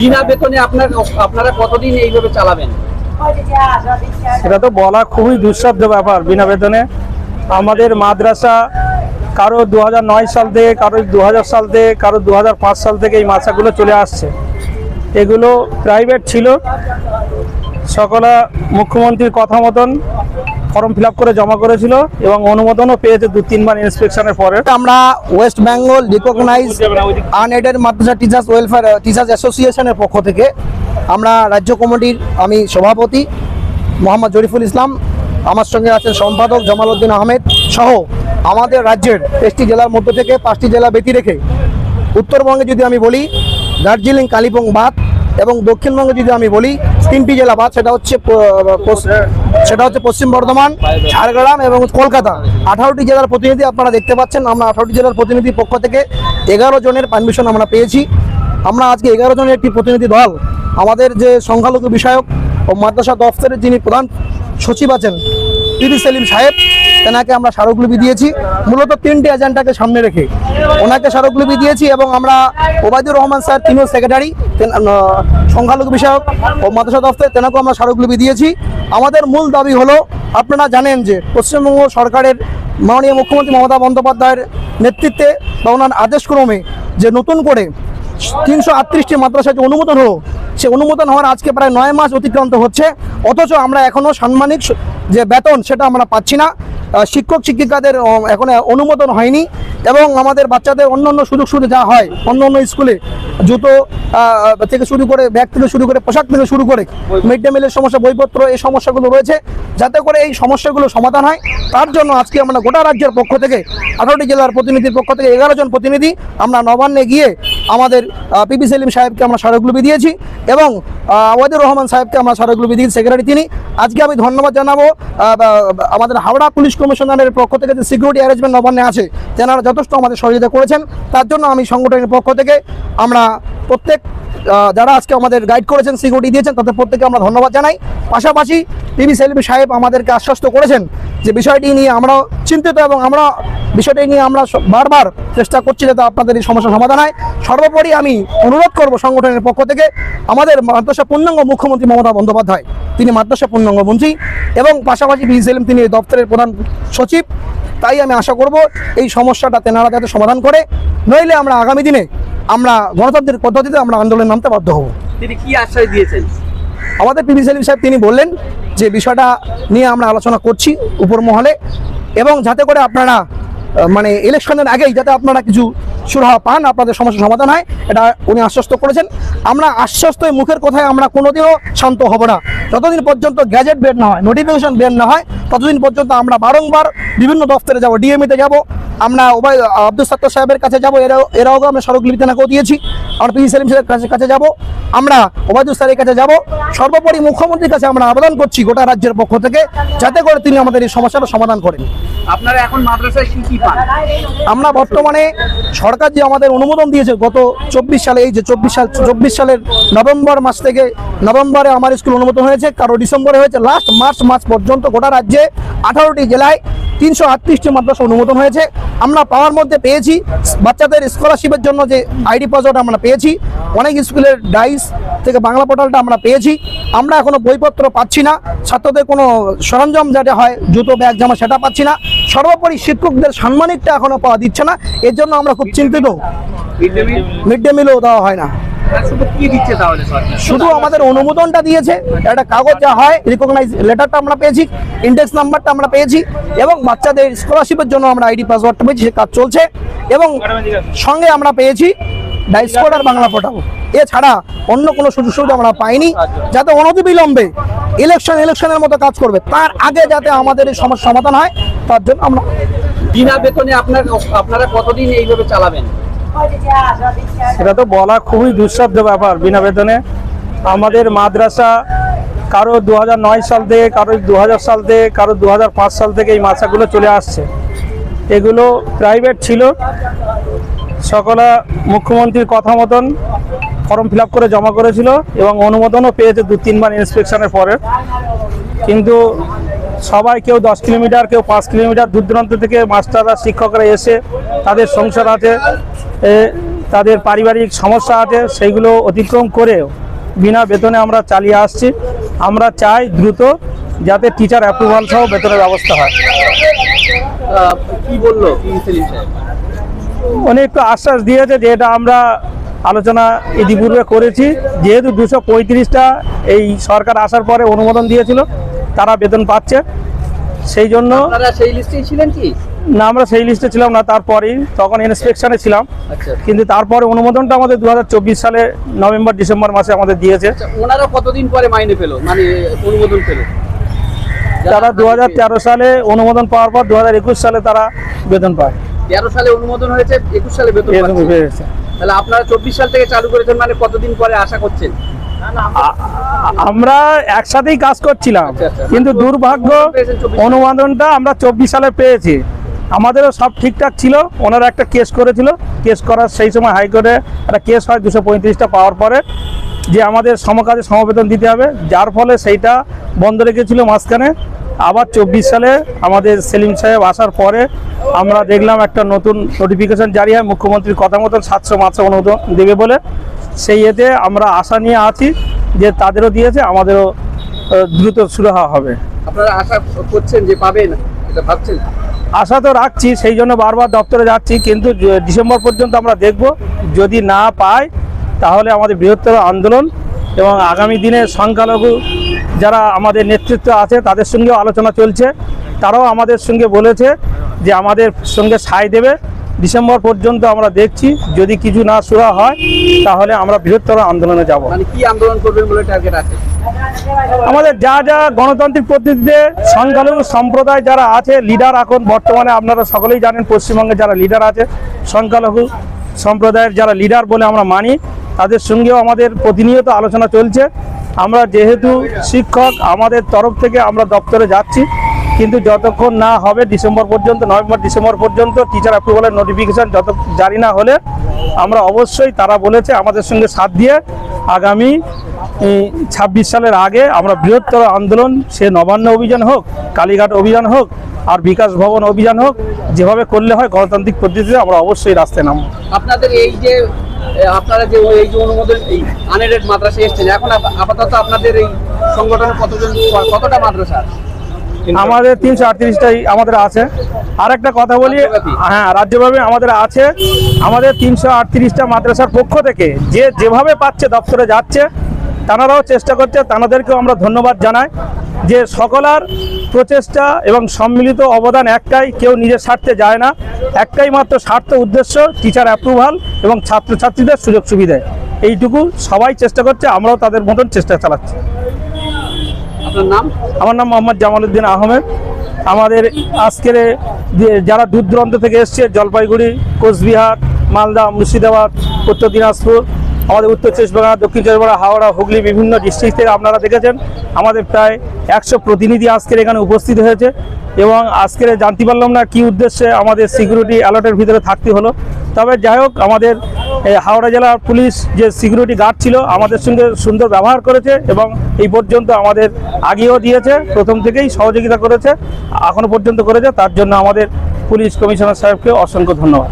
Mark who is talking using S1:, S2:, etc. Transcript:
S1: বিনা বেতনে আপনার আপনারা কতদিন এইভাবে চালাবেন?
S2: সেটা তো বলা খুবই দুঃসাধ্য ব্যাপার, বিনা বেতনে। আমাদের মাদ্রাসা কারও দু হাজার নয় সাল থেকে, কারও দু সাল থেকে, কারও দু হাজার পাঁচ সাল থেকে এই মাদ্রাসাগুলো চলে আসছে। এগুলো প্রাইভেট ছিল। সকলা মুখ্যমন্ত্রীর কথা মতন ফর্ম ফিল করে জমা করেছিল এবং অনুমোদনও পেয়েছে দু তিনবার ইন্সপেকশনের পরে।
S3: আমরা West Bengal recognise unaided madrasa teachers welfare teachers অ্যাসোসিয়েশনের পক্ষ থেকে আমরা রাজ্য কমিটির আমি সভাপতি মোহাম্মদ জরিফুল ইসলাম, আমার সঙ্গে আছেন সম্পাদক জামালউদ্দিন আহমেদ সহ আমাদের রাজ্যের তেইশটি জেলার মধ্য থেকে পাঁচটি জেলা ব্যতি রেখে উত্তরবঙ্গে যদি আমি বলি, দার্জিলিং, কালিম্পং বাদ এবং দক্ষিণবঙ্গে যদি আমি বলি, তিনটি জেলা বাদ, সেটা হচ্ছে সেটা হচ্ছে পশ্চিম বর্ধমান, ঝাড়গ্রাম এবং কলকাতা। আঠারোটি জেলার প্রতিনিধি আপনারা দেখতে পাচ্ছেন। আমরা আঠারোটি জেলার প্রতিনিধির পক্ষ থেকে এগারো জনের পারমিশন আমরা পেয়েছি। আমরা আজকে এগারো জনের একটি প্রতিনিধি দল, আমাদের যে সংখ্যালঘু বিষয়ক ও মাদ্রাসা দফতরের যিনি প্রধান সচিব আছেন পিবি সেলিম সাহেব তেনাকে আমরা স্মারকলিপি দিয়েছি। মূলত তিনটি এজেন্ডাকে সামনে রেখে ওনাকে স্মারকলিপি দিয়েছি এবং আমরা ওবায়দুর রহমান স্যার, তিনিও সেক্রেটারি সংখ্যালঘু বিষয়ক ও মাদ্রাসা দফতর তেনাকেও আমরা স্মারকলিপি দিয়েছি। আমাদের মূল দাবি হলো, আপনারা জানেন যে পশ্চিমবঙ্গ সরকারের মাননীয় মুখ্যমন্ত্রী মমতা বন্দ্যোপাধ্যায়ের নেতৃত্বে বা ওনার আদেশক্রমে যে নতুন করে তিনশো আটত্রিশটি মাদ্রাসা যে অনুমোদন হলো, সে অনুমোদন হওয়ার আজকে প্রায় নয় মাস অতিক্রান্ত হচ্ছে। অথচ আমরা এখনও সাম্মানিক যে বেতন, সেটা আমরা পাচ্ছি না। শিক্ষক, শিক্ষিকাদের এখনও অনুমোদন হয়নি এবং আমাদের বাচ্চাদের অন্য অন্য সুযোগ সুবিধা যা হয় অন্য অন্য স্কুলে জুতো থেকে শুরু করে ব্যাগ থেকে শুরু করে পোশাক থেকে শুরু করে মিড ডে মিলের সমস্যা, বইপত্র, এই সমস্যাগুলো রয়েছে। যাতে করে এই সমস্যাগুলো সমাধান হয়, তার জন্য আজকে আমরা গোটা রাজ্যের পক্ষ থেকে আঠারোটি জেলার প্রতিনিধির পক্ষ থেকে এগারো জন প্রতিনিধি আমরা নবান্নে গিয়ে আমাদের পিপি সেলিম সাহেবকে আমরা স্মারকলিপি দিয়েছি এবং ওয়াদুর রহমান সাহেবকে আমরা স্মারকলিপি দিয়েছি সেক্রেটারি তিনি। আজকে আমি ধন্যবাদ জানাব আমাদের হাওড়া পুলিশ কমিশনারের পক্ষ থেকে যে সিকিউরিটি অ্যারেঞ্জমেন্ট নবান্নে আছে, তেনারা যথেষ্ট আমাদের সহযোগিতা করেছেন। তার জন্য আমি সংগঠনের পক্ষ থেকে আমরা প্রত্যেক যারা আজকে আমাদের গাইড করেছেন সিকিউরিটি দিয়েছেন, তাদের প্রত্যেকে আমরা ধন্যবাদ জানাই। পাশাপাশি পিবি সেলিম সাহেব আমাদেরকে আশ্বস্ত করেছেন যে বিষয়টি নিয়ে আমরা চিন্তিত এবং আমরা বিষয়টি নিয়ে আমরা বারবার চেষ্টা করছি যাতে আপনাদের এই সমস্যার সমাধান হয়। সর্বোপরি আমি অনুরোধ করব সংগঠনের পক্ষ থেকে, আমাদের মাদ্রাসা পূর্ণাঙ্গ মুখ্যমন্ত্রী মমতা বন্দ্যোপাধ্যায়, তিনি মাদ্রাসা পূর্ণাঙ্গ মন্ত্রী এবং পাশাপাশি পিবি সেলিম তিনি দপ্তরের প্রধান সচিব, তাই আমি আশা করব এই সমস্যাটা তেনারা যাতে সমাধান করে। নইলে আমরা আগামী দিনে আমরা গণতান্ত্রিক পদ্ধতিতে আমরা আন্দোলনে নামতে বাধ্য হব।
S1: তিনি কি আশ্বাস দিয়েছেন?
S3: আমাদের পিবি সেলিম সাহেব তিনি বললেন যে বিষয়টা নিয়ে আমরা আলোচনা করছি উপর মহলে এবং যাতে করে আপনারা মানে ইলেকশনের আগেই যাতে আপনারা কিছু সুরাহা পান আপনাদের সমস্যার সমাধান হয় এটা উনি আশ্বস্ত করেছেন। আমরা আশ্বস্ত মুখের কথায় আমরা কোনোদিনও শান্ত হব না। যতদিন পর্যন্ত গ্যাজেট বের না হয় নোটিফিকেশন বের না হয়, ততদিন পর্যন্ত আমরা বারংবার বিভিন্ন দফতরে যাব ডিএমইতে যাব, আমরা ওবাই আব্দুল সত্তর সাহেবের কাছে যাব, এরাও এরাও আমরা স্মারকলিপি নাকেও দিয়েছি আমরা পি সেলিম সাহেবের কাছে কাছে যাব, আমরা ওবায়দুল স্যারের কাছে যাব, সর্বোপরি মুখ্যমন্ত্রীর কাছে আমরা আবেদন করছি গোটা রাজ্যের পক্ষ থেকে, যাতে করে তিনি আমাদের এই সমস্যাটা সমাধান করেন।
S1: আপনারা এখন মাদ্রাসায় কি কি পান?
S3: আমরা বর্তমানে সরকার যে আমাদের অনুমোদন দিয়েছে গত চব্বিশ সালে, এই যে চব্বিশ সাল, চব্বিশ সালের নভেম্বর মাস থেকে নভেম্বরে আমার স্কুল অনুমোদন হয়েছে, কারও ডিসেম্বরে হয়েছে, লাস্ট মার্চ মাস পর্যন্ত গোটা রাজ্যে আঠারোটি জেলায় তিনশো আটত্রিশটি মাদ্রাসা অনুমোদন হয়েছে। আমরা পাওয়ার মধ্যে পেয়েছি। বাচ্চাদের স্কলারশিপের জন্য যে আইডি পাসওয়ার্ড আমরা পেয়েছি অনেক স্কুলের ডাইস থেকে বাংলা পোর্টালটা আমরা পেয়েছি। আমরা এখনও বইপত্র পাচ্ছি না। ছাত্রদের কোনো সরঞ্জাম যেটা হয় জুতো ব্যাগ জামা সেটা পাচ্ছি না। সর্বোপরি শিক্ষকদের সাম্মানিকটা এখনও পাওয়া দিচ্ছে না। এর জন্য আমরা খুব চিন্তিত।
S1: মিড ডে
S3: মিলও দেওয়া হয় না।
S1: কি দিচ্ছে তাহলে
S3: শুধু আমাদের অনুমোদনটা দিয়েছে একটা কাগজ যা হয় রিকগনাইজ লেটারটা আমরা পেয়েছি ইন্ডেক্স নাম্বারটা আমরা পেয়েছি এবং বাচ্চাদের স্কলারশিপের জন্য আমরা আইডি পাসওয়ার্ডটা পেয়েছি সে কাজ চলছে এবং সঙ্গে আমরা পেয়েছি ডাইসকোড আর বাংলা পোর্টাল এছাড়া অন্য কোনো সুযোগ সুবিধা আমরা পাইনি যাতে অনতিবিলম্বে ইলেকশন ইলেকশনের মতো কাজ করবে। তার আগে যাতে আমাদের এই সমস্যার সমাধান হয় তার জন্য আমরা
S1: বিনা বেতনে আপনার আপনারা কতদিন এইভাবে চালাবেন?
S2: সেটা তো বলা খুবই দুঃসাধ্য ব্যাপার বিনা বেতনে। আমাদের মাদ্রাসা কারও দু হাজার নয় সাল থেকে, কারও দু সাল থেকে, কারও দু হাজার পাঁচ সাল থেকে এই মাদ্রাসাগুলো চলে আসছে। এগুলো প্রাইভেট ছিল। সকলা মুখ্যমন্ত্রীর কথা মতন ফর্ম ফিল করে জমা করেছিল এবং অনুমোদনও পেয়েছে দু তিনবার ইন্সপেকশনের পরে। কিন্তু সবাই কেউ দশ কিলোমিটার কেউ পাঁচ কিলোমিটার দূর দূরান্ত থেকে মাস্টাররা শিক্ষকরা এসে তাদের সংসার আছে এ, তাদের পারিবারিক সমস্যা আছে সেইগুলো অতিক্রম করে বিনা বেতনে আমরা চালিয়ে আসছি। আমরা চাই দ্রুত যাতে টিচার অ্যাপ্রুভাল সহ বেতনের ব্যবস্থা হয়।
S1: কি বলল কি সেলিম সাহেব?
S2: উনি একটু আশ্বাস দিয়েছে যে এটা আমরা আলোচনা ইতিপূর্বে করেছি। যেহেতু দুশো পঁয়ত্রিশটা এই সরকার আসার পরে অনুমোদন দিয়েছিল তারা বেতন পাচ্ছে। সেই জন্য
S1: সেই লিস্টেই ছিলেন কি?
S2: না আমরা সেই লিস্টে ছিলাম না তারপরেই তখন ইন্সপেকশনে ছিলাম।
S1: আচ্ছা।
S2: কিন্তু তারপরে অনুমোদনটা আমাদের দু হাজার চব্বিশ সালে নভেম্বর ডিসেম্বর মাসে আমাদের দিয়েছে।
S1: আচ্ছা ওনারা কতদিন পরে মাইনে পেল? মানে অনুমোদন পেল?
S2: তারা দু হাজার তেরো সালে অনুমোদন পাওয়ার পর দু হাজার একুশ সালে তারা বেতন পায়।
S1: তেরো সালে অনুমোদন হয়েছে একুশ সালে বেতন
S2: হয়েছে।
S1: তাহলে আপনারা চব্বিশ সাল থেকে চালু করেছেন মানে কতদিন পরে আশা করছেন?
S2: আমরা একসাথেই কাজ করছিলাম।
S1: আচ্ছা, আচ্ছা।
S2: কিন্তু দুর্ভাগ্য অনুমোদনটা আমরা চব্বিশ সালে পেয়েছি। আমাদেরও সব ঠিকঠাক ছিল। ওনারা একটা কেস করেছিল। কেস করার সেই সময় হাইকোর্টে একটা কেস হয় দুশো পঁয়ত্রিশটা পাওয়ার পরে যে আমাদের সমকাজে সমবেতন দিতে হবে। যার ফলে সেইটা বন্ধ রেখেছিল মাঝখানে। আবার চব্বিশ সালে আমাদের সেলিম সাহেব আসার পরে আমরা দেখলাম একটা নতুন নোটিফিকেশন জারি হয়। মুখ্যমন্ত্রীর কথা মতন সাতশো মাসে অনুমোদন দেবে বলে। সেই এতে আমরা আশা নিয়ে আছি যে তাদেরও দিয়েছে আমাদেরও দ্রুত শুরু হওয়া হবে।
S1: আপনারা আশা করছেন যে পাবেন? এটা ভাবছেন?
S2: আশা তো রাখছি সেই জন্য বারবার দপ্তরে যাচ্ছি কিন্তু ডিসেম্বর পর্যন্ত আমরা দেখব। যদি না পাই তাহলে আমাদের বৃহত্তর আন্দোলন এবং আগামী দিনে সংখ্যালঘু যারা আমাদের নেতৃত্ব আছে তাদের সঙ্গেও আলোচনা চলছে। তারাও আমাদের সঙ্গে বলেছে যে আমাদের সঙ্গে সায় দেবে। ডিসেম্বর পর্যন্ত আমরা দেখছি যদি কিছু না শুরু হয় তাহলে আমরা বৃহত্তর আন্দোলনে যাব।
S1: মানে কি আন্দোলন করবেন বলে টার্গেট আছে?
S2: আমাদের যা যা গণতান্ত্রিক পদ্ধতিতে সংখ্যালঘু সম্প্রদায় যারা আছে লিডার এখন বর্তমানে আপনারা সকলেই জানেন পশ্চিমবঙ্গে যারা লিডার আছে সংখ্যালঘু সম্প্রদায়ের যারা লিডার বলে আমরা মানি তাদের সঙ্গেও আমাদের প্রতিনিয়ত আলোচনা চলছে। আমরা যেহেতু শিক্ষক আমাদের তরফ থেকে আমরা দপ্তরে যাচ্ছি। কিন্তু যতক্ষণ না হবে ডিসেম্বর পর্যন্ত, নভেম্বর, ডিসেম্বর পর্যন্ত টিচার অ্যাপ্রুভালের নোটিফিকেশান যত জারি না হলে, আমরা অবশ্যই তারা বলেছে আমাদের সঙ্গে সাথ দিয়ে আগামী ছাব্বিশ সালের আগে আমরা বৃহত্তর আন্দোলন, সে নবান্ন অভিযান হোক, কালীঘাট অভিযান হোক, আর বিকাশ ভবন অভিযান হোক, যেভাবে করলে হয় গণতান্ত্রিক পদ্ধতিতে আমরা অবশ্যই রাস্তায় নামবো
S1: আপনাদের এই যে আপনারা যে এই যে অনুমোদন, এই আনএডেড মাদ্রাসা এসছেন, এখন আপাতত আপনাদের এই সংগঠনের কতজন, কতটা মাদ্রাসা আছে?
S2: আমাদের তিনশো আটত্রিশটাই আমাদের আছে। আর একটা কথা বলি হ্যাঁ রাজ্যভাবে আমাদের আছে। আমাদের তিনশো আটত্রিশটা মাদ্রাসার পক্ষ থেকে যে যেভাবে পাচ্ছে দপ্তরে যাচ্ছে তানারাও চেষ্টা করছে তানাদেরকেও আমরা ধন্যবাদ জানাই যে সকলার প্রচেষ্টা এবং সম্মিলিত অবদান একটাই কেউ নিজের স্বার্থে যায় না। একটাই মাত্র স্বার্থ উদ্দেশ্য টিচার অ্যাপ্রুভাল এবং ছাত্রছাত্রীদের সুযোগ সুবিধা। এইটুকু সবাই চেষ্টা করছে আমরাও তাদের মতন চেষ্টা চালাচ্ছি।
S1: নাম?
S2: আমার নাম মোহাম্মদ জামালউদ্দিন আহমেদ। আমাদের আজকের যারা দূর দূরান্ত থেকে এসছে, জলপাইগুড়ি, কোচবিহার, মালদা, মুর্শিদাবাদ, উত্তর দিনাজপুর, আমাদের উত্তর চব্বিশ পরগনা, দক্ষিণ চব্বিশ পরগনা, হাওড়া, হুগলি, বিভিন্ন ডিস্ট্রিক্ট থেকে আপনারা দেখেছেন, আমাদের প্রায় একশো প্রতিনিধি আজকের এখানে উপস্থিত হয়েছে এবং আজকের জানতে পারলাম না কি উদ্দেশ্যে আমাদের সিকিউরিটি অ্যালার্টের ভিতরে থাকতে হলো। তবে যাই হোক, আমাদের হাওড়া জেলার পুলিশ যে সিকিউরিটি গার্ড ছিল আমাদের সঙ্গে সুন্দর ব্যবহার করেছে এবং এই পর্যন্ত আমাদের আগেও দিয়েছে, প্রথম থেকেই সহযোগিতা করেছে, এখনও পর্যন্ত করেছে। তার জন্য আমাদের পুলিশ কমিশনার সাহেবকে অসংখ্য ধন্যবাদ।